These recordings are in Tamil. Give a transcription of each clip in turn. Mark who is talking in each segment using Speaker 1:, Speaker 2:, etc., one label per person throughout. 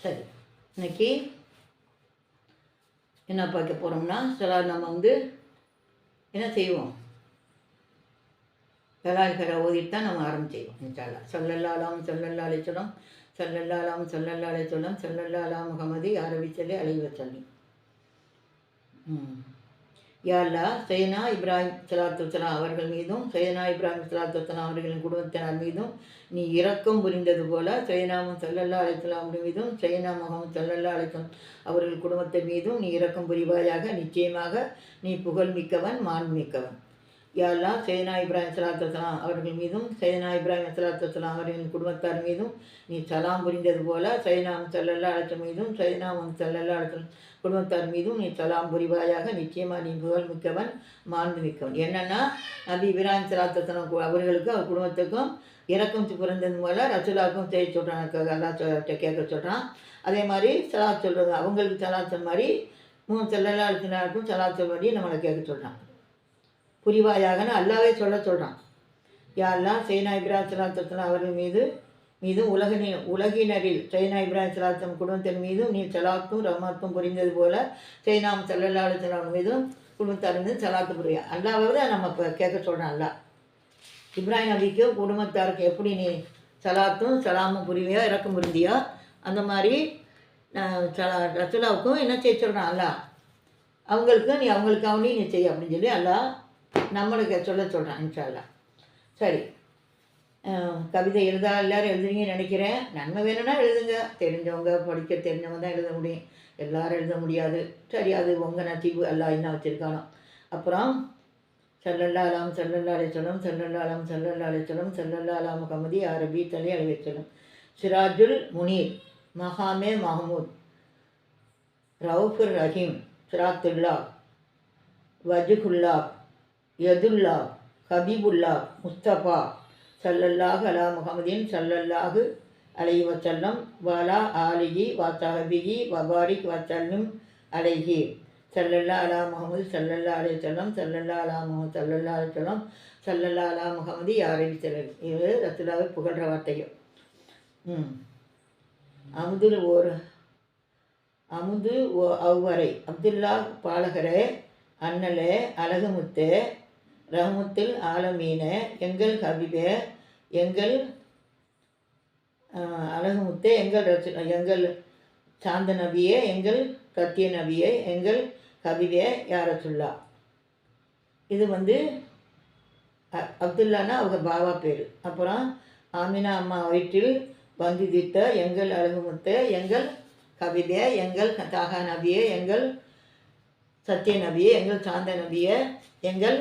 Speaker 1: சரி இன்னைக்கு என்ன பார்க்க போகிறோம்னா சில நம்ம வந்து என்ன செய்வோம் கலாய்கரை ஓதிட்டு தான் நம்ம ஆரம்பிச்சோம் இன்ஷால்லா சொல்லல்லாலாம் சொல்லல்லாலே சொல்லும் சொல்லல்லாலாம் சொல்லல்லாலே சொல்லும் சொல்லல்லாலாம் முகமதி அரபி சொல்லி அலைவ சொல்லி ம் யாழ்லா சையனா இப்ராஹிம் சலாத்துத்தனா அவர்கள் மீதும் சையனா இப்ராஹிம் சலாத்துத்தனா அவர்களின் குடும்பத்தினர் மீதும் நீ இரக்கம் புரிந்தது போல சையனாமும் சல்லல்லா அலைத்தலாம் மீதும் சையனா முகமும் சல்லல்லா அலைத்தம் அவர்கள் குடும்பத்தின் மீதும் நீ இரக்கம் புரிவாயாக நிச்சயமாக நீ புகழ் மிக்கவன் மான் மிக்கவன். யாழ்லா சையனா இப்ராஹிம் சலாத்துத்தலாம் அவர்கள் மீதும் சையனா இப்ராஹிம் சலாத்துத்தலாம் அவர்களின் குடும்பத்தார் மீதும் நீ சலாம் புரிந்தது போல சையனாமும் சல்லல்லா அழைத்தம் மீதும் சையனாமும் சல்லல்லா அழைத்தம் குடும்பத்தார் மீதும் நீ சலாம் புரிவாயாக. நிச்சயமாக நீ புகழ் மிக்கவன் மாண்பு மிக்கவன். என்னன்னா நபி இப்ராஹிம் சலாத்தனம் அவர்களுக்கும் அவர் குடும்பத்துக்கும் இறக்கம் பிறந்தது போல ரசுலாக்கும் செய்ய சொல்கிறான் அல்லா கேட்க சொல்கிறான் அதே மாதிரி சலா சொல்கிறது அவங்களுக்கு சலா சொல் மாதிரி மூணு செல்லல்லா அழுத்தினாருக்கும் சொல் மாதிரி நம்மளை கேட்க சொல்கிறான் புரிவாயாகன்னு அல்லாவே சொல்ல சொல்கிறான் யாரெல்லாம் சைனா இப்ராஹிம் சலாத்தனம் அவர்கள் மீது மீதும் உலகின உலகினரில் சைனா இப்ராஹிம் சலாத்தம் குடும்பத்தின் மீதும் நீ சலாத்தும் ரஹ்மாத்தும் புரிந்தது போல சைனாம் சல்லல்லா மீதும் குடும்பத்தாருந்து சலாத்து புரியா அல்லாவது நம்ம இப்போ கேட்க சொல்கிறோம் அல்லா இப்ராஹிம் நபிக்கு குடும்பத்தாருக்கு எப்படி நீ சலாத்தும் சலாமும் புரிவியா இறக்கம் புரிந்தியோ அந்த மாதிரி சலா ரசுலாவுக்கும் என்ன செய்ய சொல்கிறான் அல்லா அவங்களுக்கு நீ அவங்களுக்காகவும் நீ செய்ய அப்படின்னு சொல்லி அல்லா நம்மளுக்கு சொல்ல சொல்கிறான் இன்ஷா அல்லா சரி. கவிதை எழுதா எல்லோரும் எழுதுறீங்கன்னு நினைக்கிறேன். நன்மை வேணும்னா எழுதுங்க. தெரிஞ்சவங்க படிக்க தெரிஞ்சவங்க தான் எழுத முடியும். எல்லாரும் எழுத முடியாது. சரி அது உங்கள் நசீபு எல்லாம் என்ன வச்சுருக்கானோ. அப்புறம் செல்லல்லாலாம் அலாம் சல்லல்லா அலைச்சலம் சல்லல்லா அலாம் அலைச்சலம் அரபி தலை அலைவச்சலம் சிராஜுல் முனீர் மஹாமே மஹமூத் ரவுஃபுர் ரஹீம் சிராத்துல்லா வஜுகுல்லா யதுல்லா ஹபீபுல்லா முஸ்தபா சல்லல்லாஹு அலா முகமதின் சல்லல்லாஹு அலை வசல்லம் வலா ஆலிஹி வாசஹபிஹி வபாரிக் வசல்லும் அலைஹி. சல்லல்லா அலா முகமது சல்லல்லா அலி சொல்லம் சல்லல்லா அலா முகமது சல்லல்லா அலி சொல்லம் சல்லல்லா அலா முகமது யாரை செல்லல் இது ரத்துலாவை புகழ்கிற வார்த்தைகள். ம். அமுதுல் ஓர் அமுது ஓ அவ்வரை. அப்துல்லா பாலகரே அண்ணலே அழகுமுத்து ரஹமுத்தில் ஆலமீன எங்கள் ஹபிபே எங்கள் அழகுமுத்தே எங்கள் ரச எங்கள் சாந்த நபியே எங்கள் கத்திய நபியே எங்கள் கபிபே யாரசுல்லா இது வந்து அப்துல்லானா அவங்க பாபா பேர். அப்புறம் ஆமினா அம்மா வயிற்றில் வந்து திட்ட எங்கள் அழகுமுத்த எங்கள் கவிதை எங்கள் தாகா நபியே எங்கள் சத்திய நபியே எங்கள் சாந்த நபியே எங்கள்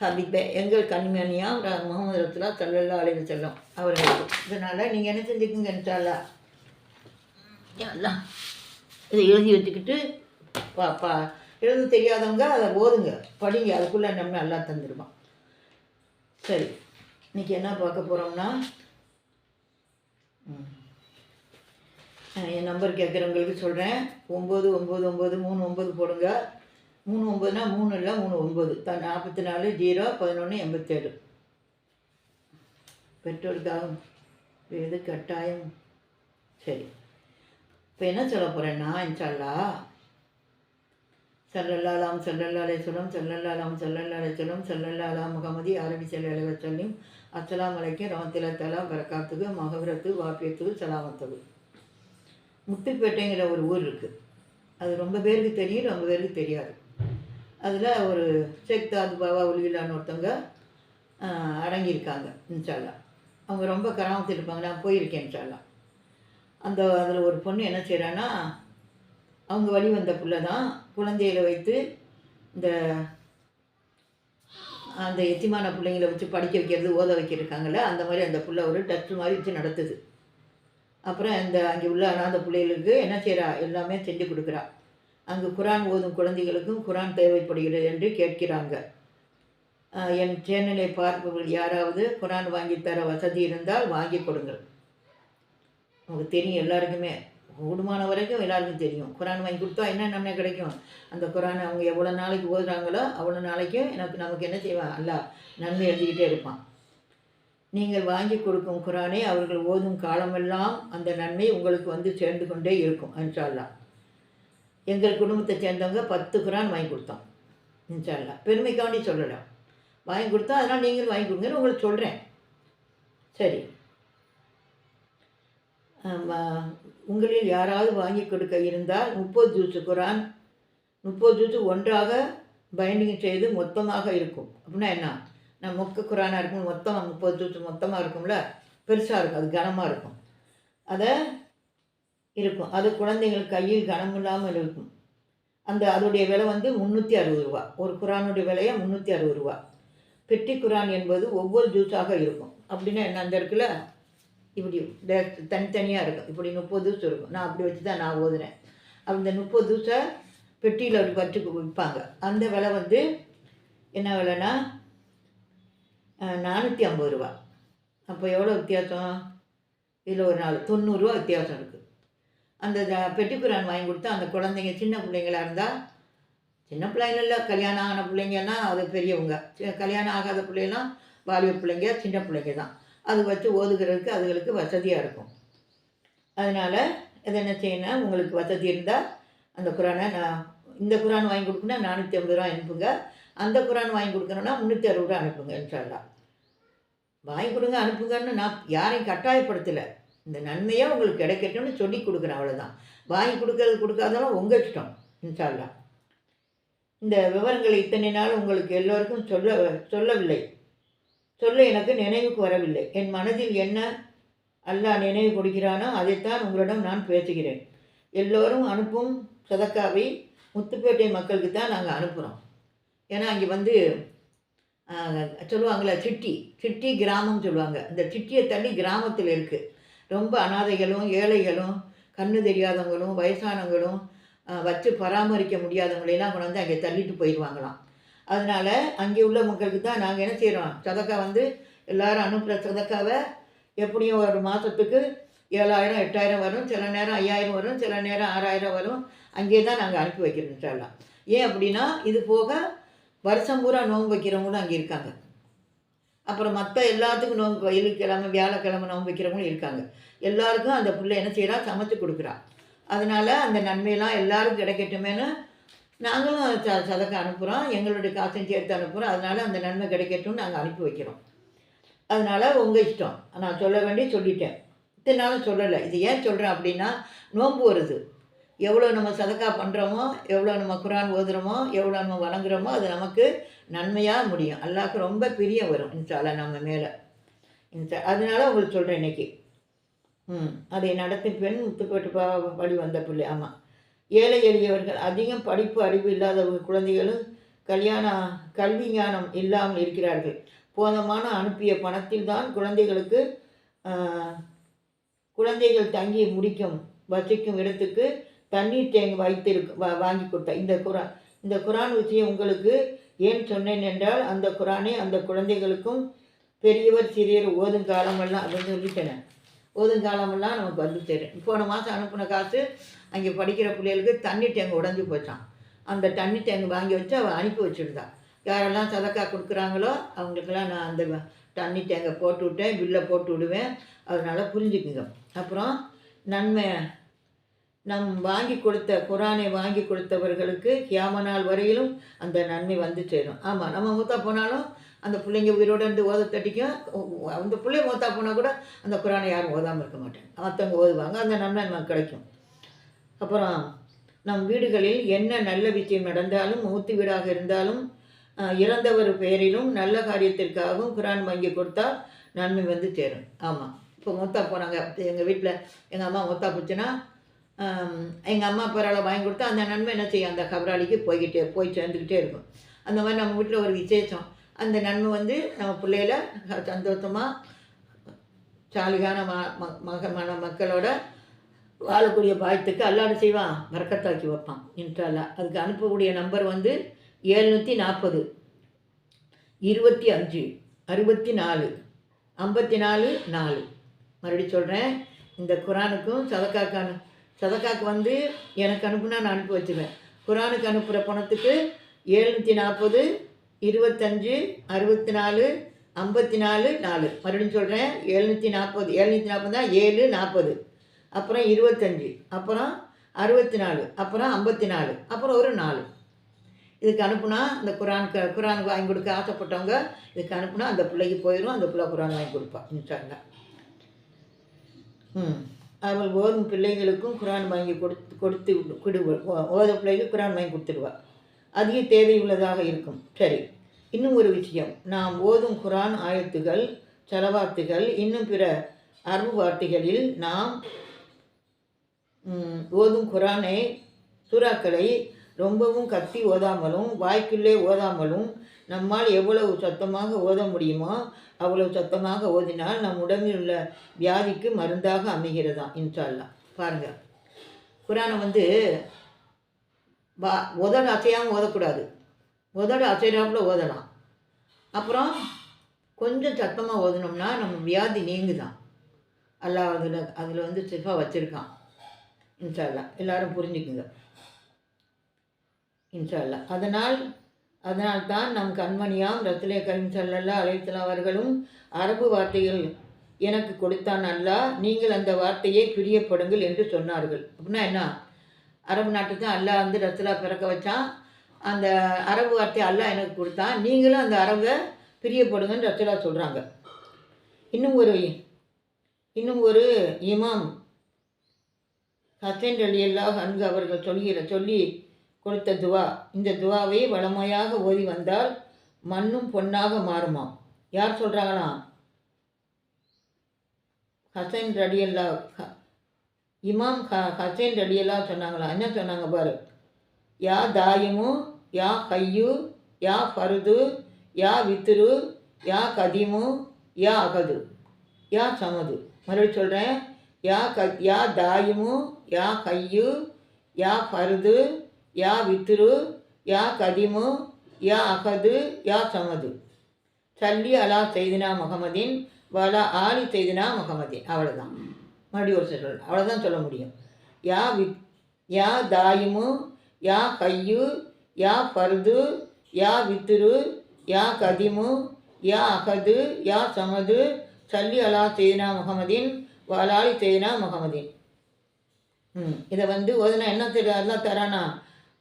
Speaker 1: ஹபிபே எங்கள் கண்மணியா முகமது ரத்துலா சல்லல்லா அலைவு செல்லும் அவர்களுக்கு. இதனால் நீங்கள் என்ன செஞ்சுக்குங்க இன்ஷால்லா எல்லாம் இதை எழுதி வச்சுக்கிட்டு பா பா எழுத தெரியாதவங்க அதை ஓதுங்க. படிங்க. அதுக்குள்ளே நம்ம நல்லா தந்துடுவான் சரி. இன்றைக்கி என்ன பார்க்க போகிறோம்னா என் நம்பர் கேட்குறவங்களுக்கு சொல்கிறேன் ஒம்பது ஒம்பது ஒம்பது மூணு ஒம்பது போடுங்க. மூணு ஒம்பதுனா மூணு இல்லை மூணு ஒம்பது த நாற்பத்தி நாலு ஜீரோ பதினொன்று எண்பத்தேழு. பெற்றோருக்காக எது கட்டாயம். சரி. இப்போ என்ன சொல்ல போகிறேன்னா இன்ஷால்லா. சல்லல்லாலாம் சல்லல்லாலே சொல்லும் சல்லல்லாலாம் சல்லல்லாலே சொல்லும் சல்லல்லாலாம் முகமதி அரபி செல்ல சொல்லியும் அஸ்லாம் வலைக்கும் ரமத்தில தலா பரக்காத்துக்கு மகவிரத்து வாப்பியத்துக்கு சலாமத்துக்கு முத்துப்பேட்டைங்கிற ஒரு ஊர் இருக்குது அது ரொம்ப பேருக்கு தெரியும் ரொம்ப பேருக்கு தெரியாது. அதில் ஒரு ஷேக் தாது பாபா உலிவிலான்னு ஒருத்தவங்க அடங்கியிருக்காங்க இன்ஷால்லாம் அவங்க ரொம்ப கராமத்தில் இருப்பாங்க நான் போயிருக்கேன் இன்ஷால்லாம் அந்த அதில் ஒரு பொண்ணு என்ன செய்கிறான்னா அவங்க வழி வந்த பிள்ளை தான் குழந்தையில வைத்து இந்த அந்த எத்திமான பிள்ளைங்களை வச்சு படிக்க வைக்கிறது ஓத வைக்கிருக்காங்கல்ல? அந்த மாதிரி அந்த பிள்ளை ஒரு டச்சு மாதிரி வச்சு நடத்துது. அப்புறம் இந்த அங்கே உள்ள அனாத பிள்ளைகளுக்கு என்ன செய்கிறா எல்லாமே செஞ்சு கொடுக்குறா. அங்கு குரான் ஓதும் குழந்தைகளுக்கும் குரான் தேவைப்படுகிறது என்று கேட்கிறாங்க. என் சேனலை பார்ப்பவர்கள் யாராவது குரான் வாங்கி தர வசதி இருந்தால் வாங்கி கொடுங்கள். உங்களுக்கு தெரியும் எல்லாருக்குமே. கூடுமான வரைக்கும் எல்லாருக்கும் தெரியும். குரான் வாங்கி கொடுத்தா என்ன நன்மை கிடைக்கும்? அந்த குரான் அவங்க எவ்வளோ நாளைக்கு ஓதுறாங்களோ அவ்வளோ நாளைக்கும் எனக்கு நமக்கு என்ன செய்வான்? அல்ல நன்மை எழுதிக்கிட்டே இருப்பான். நீங்கள் வாங்கி கொடுக்கும் குரானை அவர்கள் ஓதும் காலமெல்லாம் அந்த நன்மை உங்களுக்கு வந்து சேர்ந்து கொண்டே இருக்கும் என்றாலாம் எங்கள் குடும்பத்தை சேர்ந்தவங்க பத்து குரான் வாங்கி கொடுத்தோம். இன்ஷால்லா பெருமைக்காண்டி சொல்லலாம். வாங்கி கொடுத்தா அதனால் நீங்களும் வாங்கி கொடுங்கன்னு உங்களுக்கு சொல்கிறேன் சரி. உங்களில் யாராவது வாங்கி கொடுக்க இருந்தால் முப்பது ஜூஸு குரான் முப்பது ஜூஸு ஒன்றாக பைண்டிங் செய்து மொத்தமாக இருக்கும். அப்படின்னா என்ன? நான் மொக்க குரானாக இருக்கும் மொத்தமாக முப்பது ஜூஸு மொத்தமாக இருக்கும்ல? பெருசாக இருக்கும். அது கனமாக இருக்கும். அதை இருக்கும். அது குழந்தைகள் கையில் கனம் இல்லாமல் இருக்கும். அந்த அதோடைய விலை வந்து முந்நூற்றி அறுபது ரூபா. ஒரு குரானுடைய விலையை முந்நூற்றி அறுபது ரூபா. பெட்டி குரான் என்பது ஒவ்வொரு ஜூஸாக இருக்கும். அப்படின்னா என்ன அந்த இடத்துல இப்படி தனித்தனியாக இருக்கும். இப்படி முப்பது ஜூஸ் இருக்கும். நான் அப்படி வச்சு தான் நான் ஓதுனேன். அந்த முப்பது ஜூஸை பெட்டியில் அப்படி வச்சு விற்பாங்க. அந்த விலை வந்து என்ன விலைன்னா நானூற்றி ஐம்பது ரூபா. அப்போ எவ்வளோ வித்தியாசம்? இதில் ஒரு நாலு தொண்ணூறுரூவா வித்தியாசம் இருக்குது அந்த பெட்டிக்குரான் பெட்டி குரான் வாங்கி கொடுத்தா அந்த குழந்தைங்க சின்ன பிள்ளைங்களா இருந்தால் சின்ன பிள்ளைங்க இல்லை கல்யாணம் ஆன பிள்ளைங்கன்னா அது பெரியவங்க. கல்யாணம் ஆகாத பிள்ளைலாம் வாலிப பிள்ளைங்க சின்ன பிள்ளைங்க தான். அது வச்சு ஓதுகிறதுக்கு அதுகளுக்கு வசதியாக இருக்கும். அதனால் இது என்ன செய்யணும் உங்களுக்கு வசதி இருந்தால் அந்த குரானை நான் இந்த குரான் வாங்கி கொடுக்கணும்னா நானூற்றி ஐம்பது ரூபா அனுப்புங்க. அந்த குரான் வாங்கி கொடுக்கணும்னா முந்நூற்றி அறுபது ரூபா அனுப்புங்க இன்ஷால்லா வாங்கி கொடுங்க அனுப்புங்கன்னு நான் யாரையும் கட்டாயப்படுத்தலை. இந்த நன்மையாக உங்களுக்கு கிடைக்கட்டும்னு சொல்லி கொடுக்குறேன் அவ்வளோதான் வாங்கி கொடுக்கறது கொடுக்காதெல்லாம் உங்கள் இஷ்டம் இன்ஷால்லா இந்த விவரங்களை இத்தனை நாள் உங்களுக்கு எல்லோருக்கும் சொல்ல சொல்லவில்லை. சொல்ல எனக்கு நினைவுக்கு வரவில்லை. என் மனதில் என்ன அல்லாஹ் நினைவு கொடுக்கிறானோ அதைத்தான் உங்களிடம் நான் பேசுகிறேன். எல்லோரும் அனுப்பும் சதக்காவை முத்துப்பேட்டை மக்களுக்கு தான் நாங்கள் அனுப்புகிறோம் ஏன்னா அங்கே வந்து சொல்லுவாங்களே சிட்டி சிட்டி கிராமம் சொல்லுவாங்க. இந்த சிட்டியை தள்ளி கிராமத்தில் இருக்குது ரொம்ப அனாதைகளும் ஏழைகளும் கண்ணு தெரியாதவங்களும் வயசானவங்களும் வச்சு பராமரிக்க முடியாதவங்களையெல்லாம் கொண்டு வந்து அங்கே தள்ளிட்டு போயிடுவாங்களாம். அதனால் அங்கே உள்ளவங்களுக்கு தான் நாங்கள் என்ன செய்கிறோம் சதக்கா வந்து எல்லோரும் அனுப்புகிற சதக்காவை எப்படியும் ஒரு மாதத்துக்கு ஏழாயிரம் எட்டாயிரம் வரும். சில நேரம் ஐயாயிரம் வரும் சில நேரம் ஆறாயிரம் வரும். அங்கேயே தான் நாங்கள் அனுப்பி வைக்கிறோம் இன்ஷால்லா ஏன் அப்படின்னா இது போக வருஷம் பூரா நோன்பு வைக்கிறவங்களும் அங்கே இருக்காங்க. அப்புறம் மற்ற எல்லாத்துக்கும் நோன்பு வெள்ளிக்கிழமை வியாழக்கிழமை நோம்பு வைக்கிறவங்களும் இருக்காங்க. எல்லாருக்கும் அந்த பிள்ளை என்ன செய்கிறா சமைச்சு கொடுக்குறா. அதனால் அந்த நன்மையெல்லாம் எல்லாரும் கிடைக்கட்டுமேனு நாங்களும் ச சதக்க அனுப்புகிறோம் எங்களுடைய காசையும் சேர்த்து அனுப்புகிறோம் அதனால் அந்த நன்மை கிடைக்கட்டும்னு நாங்கள் அனுப்பி வைக்கிறோம். அதனால் உங்கள் இஷ்டம். நான் சொல்ல வேண்டி சொல்லிட்டேன். இத்தனை நாளும் சொல்லலை. இது ஏன் சொல்கிறேன் அப்படின்னா நோன்பு வருது. எவ்வளோ நம்ம சதக்கா பண்ணுறோமோ எவ்வளோ நம்ம குரான் ஓதுறோமோ எவ்வளோ நம்ம வணங்குறோமோ அது நமக்கு நன்மையாக முடியும். அல்லாஹ்க்கு ரொம்ப பிரியம் வரும் இன்ஷால்லா நம்ம மேலே. இன்ஷா அதனால உங்களுக்கு சொல்கிறேன் இன்றைக்கி ம் அதை நடத்தி பெண் முத்துப்பட்டு பா படி வந்த பிள்ளை ஆமாம் ஏழை எளியவர்கள் அதிகம் படிப்பு அறிவு இல்லாதவர்கள் குழந்தைகளும் கல்யாண கல்வி ஞானம் இல்லாமல் இருக்கிறார்கள். போதமான அனுப்பிய பணத்தில் தான் குழந்தைகளுக்கு குழந்தைகள் தங்கி முடிக்கும் வசிக்கும் இடத்துக்கு தண்ணீர் டேங்க் வைத்திருக்கு வா- வாங்கி கொடுத்தா. இந்த குரான் இந்த குரான் விஷயம் உங்களுக்கு ஏன் சொன்னேன் என்றால் அந்த குரானை அந்த குழந்தைகளுக்கும் பெரியவர் சிறியர் ஓதும் காலமெல்லாம் அப்படின்னு சொல்லிட்டேன் ஓதும் காலமெல்லாம் நமக்கு வந்து சேரும் போன மாதம் அனுப்பின காசு அங்கே படிக்கிற பிள்ளைகளுக்கு தண்ணி டேங்க் உடஞ்சி போச்சான் அந்த தண்ணி டேங்க் வாங்கி வச்சு அவள் அனுப்பி வச்சுருந்தா. யாரெல்லாம் சதக்கா கொடுக்குறாங்களோ அவங்களுக்கெல்லாம் நான் அந்த தண்ணி டேங்கை போட்டு விட்டேன் பில்லை போட்டு விடுவேன். அதனால் புரிஞ்சுக்குங்க. அப்புறம் நன்மை நம் வாங்கி கொடுத்த குரானை வாங்கி கொடுத்தவர்களுக்கு கியாம நாள் வரையிலும் அந்த நன்மை வந்து சேரும் ஆமாம் நம்ம மூத்தா போனாலும் அந்த பிள்ளைங்க உயிரோடு இருந்து ஓத தட்டிக்கும் அந்த பிள்ளை மூத்தா போனால் கூட அந்த குரானை யாரும் ஓதாமல் இருக்க மாட்டேன் மற்றவங்க ஓதுவாங்க அந்த நன்மை நமக்கு கிடைக்கும். அப்புறம் நம் வீடுகளில் என்ன நல்ல விஷயம் நடந்தாலும் மூத்து வீடாக இருந்தாலும் இறந்தவர் பெயரிலும் நல்ல காரியத்திற்காகவும் குரான் வாங்கி கொடுத்தா நன்மை வந்து சேரும் ஆமாம் இப்போ மூத்தா போனாங்க எங்கள் வீட்டில் எங்கள் அம்மா மூத்தா போச்சுன்னா எங்கள் அம்மா பேரால் வாங்கி கொடுத்தா அந்த நன்மை என்ன செய்யும்? அந்த கபராளிக்கு போய்கிட்டே போய் சேர்ந்துக்கிட்டே இருக்கும். அந்த மாதிரி நம்ம வீட்டில் ஒரு விசேஷம். அந்த நன்மை வந்து நம்ம பிள்ளைகள சந்தோஷமாக சாலிகான ம ம- மக மன மக்களோட வாழக்கூடிய பாயத்துக்கு அல்லாடு செய்வான். வரக்கத்தாக்கி வைப்பான் இன்ஷால்லா அதுக்கு அனுப்பக்கூடிய நம்பர் வந்து ஏழ்நூற்றி நாற்பது இருபத்தி அஞ்சு அறுபத்தி நாலு ஐம்பத்தி நாலு. நாலு மறுபடியும் சொல்கிறேன் இந்த குரானுக்கும் சதக்காக்கான சதக்காக்கு வந்து எனக்கு அனுப்புனா நான் அனுப்பி வச்சுருவேன். குரானுக்கு அனுப்புகிற பணத்துக்கு ஏழ்நூற்றி நாற்பது இருபத்தஞ்சு அறுபத்தி நாலு ஐம்பத்தி நாலு. நாலு மறுபடியும் சொல்கிறேன் எழுநூற்றி நாற்பது எழுநூற்றி நாற்பது தான் ஏழு நாற்பது அப்புறம் இருபத்தஞ்சி. அப்புறம் அறுபத்தி நாலு அப்புறம் ஐம்பத்தி நாலு அப்புறம் ஒரு நாலு. இதுக்கு அனுப்புனா இந்த குரானுக்கு குரானுக்கு குரான் வாங்கி கொடுக்க ஆசைப்பட்டவங்க இதுக்கு அனுப்புனா அந்த பிள்ளைக்கு போயிடும் அந்த பிள்ளை குரான் வாங்கி கொடுப்பா. இன்ஷால்லா ம். அவள் ஓதும் பிள்ளைகளுக்கும் குரான் வாங்கி கொடுத்து கொடுத்து விடுவாள். ஓத பிள்ளைகளுக்கு குரான் வாங்கி கொடுத்துடுவாள். அதிக தேவை உள்ளதாக இருக்கும். சரி இன்னும் ஒரு விஷயம். நாம் ஓதும் குரான் ஆயத்துகள் செலவாத்துகள் இன்னும் பிற அரபு வார்த்தைகளில் நாம் ஓதும் குரானை சூறாக்களை ரொம்பவும் கத்தி ஓதாமலும் வாய்க்குள்ளே ஓதாமலும் நம்மால் எவ்வளவு சத்தமாக ஓத முடியுமோ அவ்வளவு சத்தமாக ஓதினால் நம் உடம்பில் உள்ள வியாதிக்கு மருந்தாக அமைகிறதாம் இன்ஷால்லாம் பாருங்கள் குரானை வந்து வா உதடு அசையாமல் ஓதக்கூடாது. உதடு அசைறாப்புல ஓதலாம். அப்புறம் கொஞ்சம் சத்தமாக ஓதுனோம்னா நம்ம வியாதி நீங்குதான் அல்லாஹ் அதில் அதில் வந்து சிஃபாக வச்சுருக்கான் இன்ஷால்லா எல்லாரும் புரிஞ்சுக்குங்க இன்ஷால்லா அதனால் அதனால் தான் நம் கண்மணியாம் ரத்திலே கரீம் சல்லல்லா அலைத்தலாம் அவர்களும் அரபு வார்த்தைகள் எனக்கு கொடுத்தான் அல்லா நீங்கள் அந்த வார்த்தையை பிரியப்படுங்கள் என்று சொன்னார்கள். அப்படின்னா என்ன? அரபு நாட்டு தான் அல்லா வந்து ரத்துலா பிறக்க வச்சான். அந்த அரபு வார்த்தையை அல்லாஹ் எனக்கு கொடுத்தான். நீங்களும் அந்த அரபை பிரியப்படுங்கன்னு ரத்துலா சொல்கிறாங்க இன்னும் ஒரு இன்னும் ஒரு இமாம் ஹசன் அலி அல்லாஹ் அன்கு அவர்கள் சொல்கிற சொல்லி கொடுத்த துவா. இந்த துவாவை வளமையாக ஓதி வந்தால் மண்ணும் பொன்னாக மாறுமாம். யார் சொல்கிறாங்களாம் ஹசன் ரடியல்லா இமாம் ஹ ஹசைன் ரடியல்லா சொன்னாங்களா? என்ன சொன்னாங்க பாரு? யா தாயிமு யா கையு யா ஃபருது யா வித்துரு யா கதிமு யா அகது யா சமது. மறுபடியும் சொல்கிறேன் யா க யா தாயிமு யா கையு யா ஃபருது யா வித்துரு யா கதிமு யா அகது யா சமது. சல்லி அலா செய்தினா முகமதின் வலா ஆலி செய்தினா முகமதின். அவ்வளோதான் மறுபடியும் ஒரு சொல்கிறேன் அவ்வளோதான் சொல்ல முடியும். யா வித் யா தாயிமு யா கையு யா பருது யா வித்துரு யா கதிமு யா அகது யா சமது. சல்லி அலா செய்தினா முகமதின் வலாலி செய்தினா முகமதின். ம். இதை வந்து ஓதுனா என்ன தெரியாது எல்லாம் தரானா?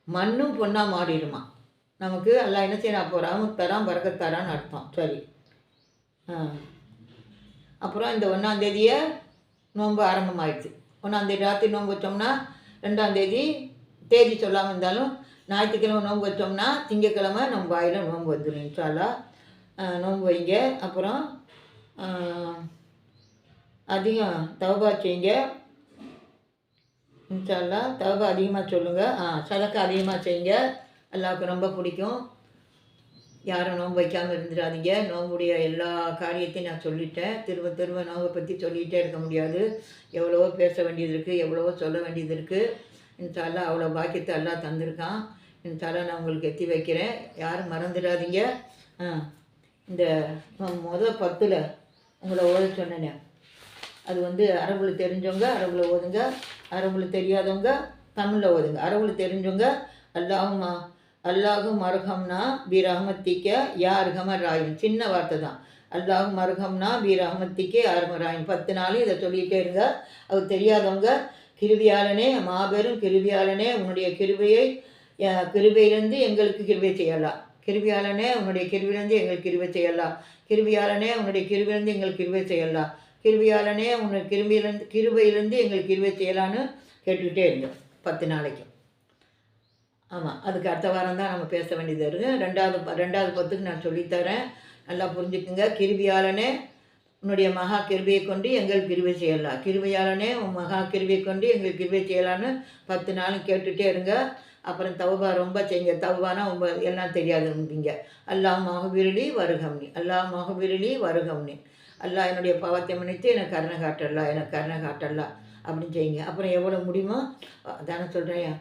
Speaker 1: மண்ணும் பொண்ணாக மாறிடுமா? நமக்கு எல்லாம் என்ன செய்யணும் அப்போ ராமுத்தரான் தரான் அர்த்தம். சரி. அப்புறம் இந்த ஒன்றாந்தேதியை நோன்பு ஆரம்பமாயிடுச்சு. ஒன்றாந்தேதி ராத்திரி நோன்பு வச்சோம்னா ரெண்டாந்தேதி தேதி சொல்லாமல் இருந்தாலும் ஞாயிற்றுக்கிழமை நோன்பு வச்சோம்னா திங்கக்கிழமை நம்ம வாயில் நோன்பு வந்துடும் இன்ஷால்லா நோன்பு வைங்க. அப்புறம் அதிகம் தவபா செய்யுங்க. இன்ஷால்லா தவபா அதிகமாக சொல்லுங்கள் ஆ சதக்கா அதிகமாக செய்யுங்க. அல்லாவுக்கு ரொம்ப பிடிக்கும். யாரும் நோன்பு வைக்காமல் இருந்துடாதீங்க. நோம்புடைய எல்லா காரியத்தையும் நான் சொல்லிட்டேன். திரும்ப திரும்ப நோம்பை பற்றி சொல்லிகிட்டே இருக்க முடியாது. எவ்வளவோ பேச வேண்டியது இருக்குது எவ்வளவோ சொல்ல வேண்டியது இருக்குது இன்ஷால்லா அவ்வளோ பாக்கியத்தை எல்லாம் தந்திருக்கான். இன்ஷால்லா நான் உங்களுக்கு எத்தி வைக்கிறேன். யாரும் மறந்துடாதீங்க. ஆ இந்த முதல் பத்தில் உங்களை ஓத சொன்னேனே. அது வந்து அரபுல தெரிஞ்சவங்க அரபுல ஓதுங்க. அரபுல தெரியாதவங்க தமிழில் ஓதுங்க. அரபுல தெரிஞ்சவங்க அல்லாஹுமா அல்லாஹும் மருகம்னா பி ரஹமத்திக்க யா அருகம சின்ன வார்த்தை தான். அல்லாஹும் மருகம்னா பி ரஹமத்திக்க அருகம பத்து நாளும் இதை சொல்லிகிட்டே இருங்க. அது தெரியாதவங்க கிருவியாளனே மாபெரும் கிருவியாளனே உன்னுடைய கிருபையை கிருவையிலேருந்து எங்களுக்கு கிருபை செய்யலாம் கிருவியாளனே உன்னுடைய கிருவிலேருந்து எங்களுக்கு கிருபை செய்யலாம் கிருவியாளனே உன்னுடைய கிருவிலேருந்து எங்களுக்கு கிருபை செய்யலாம் கிருபியாளனே உன்னை கிருமியிலேருந்து கிருபையிலேருந்து எங்களுக்கு கிருபை செய்யலான்னு கேட்டுக்கிட்டே இருங்க பத்து நாளைக்கு. ஆமாம் அதுக்கு அடுத்த வாரம் தான் நம்ம பேச வேண்டியது இருக்குது ரெண்டாவது ரெண்டாவது பத்துக்கு நான் சொல்லித்தரேன் நல்லா புரிஞ்சுக்குங்க. கிருபியாளனே உன்னுடைய மகா கிருபியை கொண்டு எங்கள் கிருபை செய்யலாம். கிருபையாளனே உன் மகா கிருவியை கொண்டு எங்கள் கிருபை செய்யலான்னு பத்து நாளும் கேட்டுகிட்டே இருங்க. அப்புறம் தவபா ரொம்ப செய்யுங்க. தவபானா உங்க எல்லாம் தெரியாதுங்க அல்லாஹ் மகபிரலி வருகம்னி. அல்லாஹ் மகபிரலி வருகம்னி. அல்லா என்னுடைய பாவத்தை மன்னித்து எனக்கு கருணை காட்டலாம் எனக்கு கருணை காட்டலாம் அப்படின்னு செய்யுங்க. அப்புறம் எவ்வளோ முடியுமோ தானே சொல்கிறேன்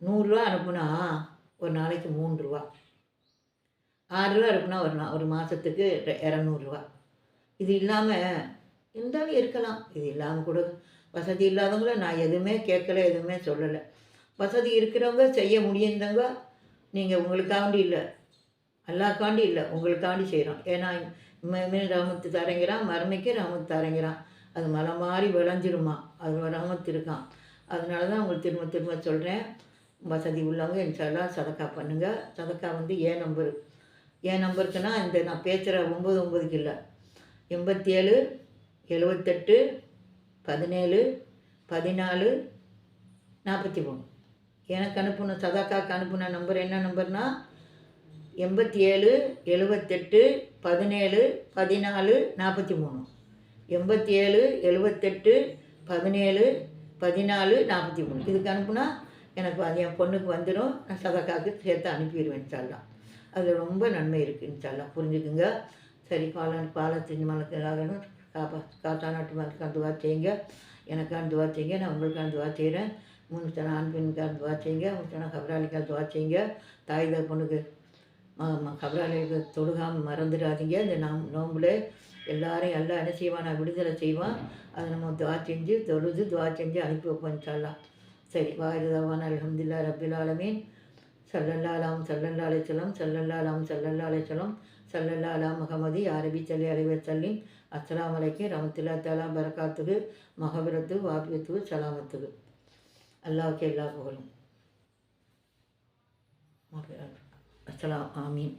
Speaker 1: நூறுரூவா அனுப்புனா ஒரு நாளைக்கு மூணு ரூபா ஆறுரூவா அனுப்புனா ஒரு நா ஒரு மாதத்துக்கு இரநூறுவா. இது இல்லாமல் இருந்தாலும் இருக்கலாம். இது இல்லாமல் கூட வசதி இல்லாதவங்கள நான் எதுவுமே கேட்கல எதுவுமே சொல்லலை. வசதி இருக்கிறவங்க செய்ய முடியுந்தவங்க நீங்கள் உங்களுக்காண்டி இல்லை. அல்லாக்காண்டி இல்லை உங்களுக்காண்டி செய்கிறோம் ஏன்னா மீன் ராமத்து தரங்கிறான் மருமைக்கு ராமத்து தரங்கிறான். அது மலை மாதிரி விளைஞ்சிருமா? அது ராமத்து இருக்கான். அதனால தான் உங்களுக்கு திரும்ப திரும்ப சொல்கிறேன் வசதி உள்ளவங்க இன்ஷால்லாம் சதக்கா பண்ணுங்கள் சதக்கா வந்து ஏன் நம்பரு ஏன் நம்பருக்குன்னா இந்த நான் பேசுகிற ஒம்பது ஒம்பதுக்கு இல்லை. எண்பத்தி ஏழு எழுபத்தெட்டு பதினேழு பதினாலு நாற்பத்தி மூணு. எனக்கு அனுப்புன சதாக்காக்கு அனுப்புன நம்பர் என்ன நம்பர்னால் எண்பத்தி ஏழு எழுபத்தெட்டு பதினேழு பதினாலு நாற்பத்தி மூணு எண்பத்தி ஏழு எழுபத்தெட்டு பதினேழு பதினாலு நாற்பத்தி மூணு இதுக்கு அனுப்புனா எனக்கு அது என் பொண்ணுக்கு வந்துடும். நான் சதக்காக்கு சேர்த்து அனுப்பிடுவேன் இன்ஷால்லாம் அதில் ரொம்ப நன்மை இருக்குது இன்ஷால்லாம் புரிஞ்சுக்குங்க. சரி பாலன் பாலத்தின் மலக்காகணும் காப்பா காத்தா நாட்டு மலக்கான் துவா செய்யுங்க. எனக்கான துவா செய்யுங்க. நான் உங்களுக்கான துவா செய்கிறேன் மூணு தன ஆண் பெண்ணுக்கான துவா செய்யுங்க. மூணு தன கபராளிக்கான துவா செய்யுங்க. தாய் பொண்ணுக்கு கபராலயத்தை தொழுகாமல் மறந்துடாதீங்க. இந்த நாம் நோம்புல எல்லாரையும் எல்லாம் என்ன செய்வான்? நான் விடுதலை செய்வான். அதை நம்ம துவா செஞ்சு தொழுது துவா செஞ்சு அனுப்பி வைப்போம் சொல்லலாம் சரி வாயுதாவான் அலமதுல்லா ரபில் ஆலமீன். சல்லல்லா அலாம் சல்லல்லா அலைச்சலம் சல்லல்லா அலாம் முகமதி அரபி சல்லி அலைவர் சல்லிம் அஸ்லாம் வலைக்கும் ரமத்துல்லா தாலா பரகாத்துக்கு மகபரத்து வாபியத்துக்கு சலாமத்துக்கு அல்லாவுக்கு எல்லா புகழும். அஸ்லாம் ஆமீன்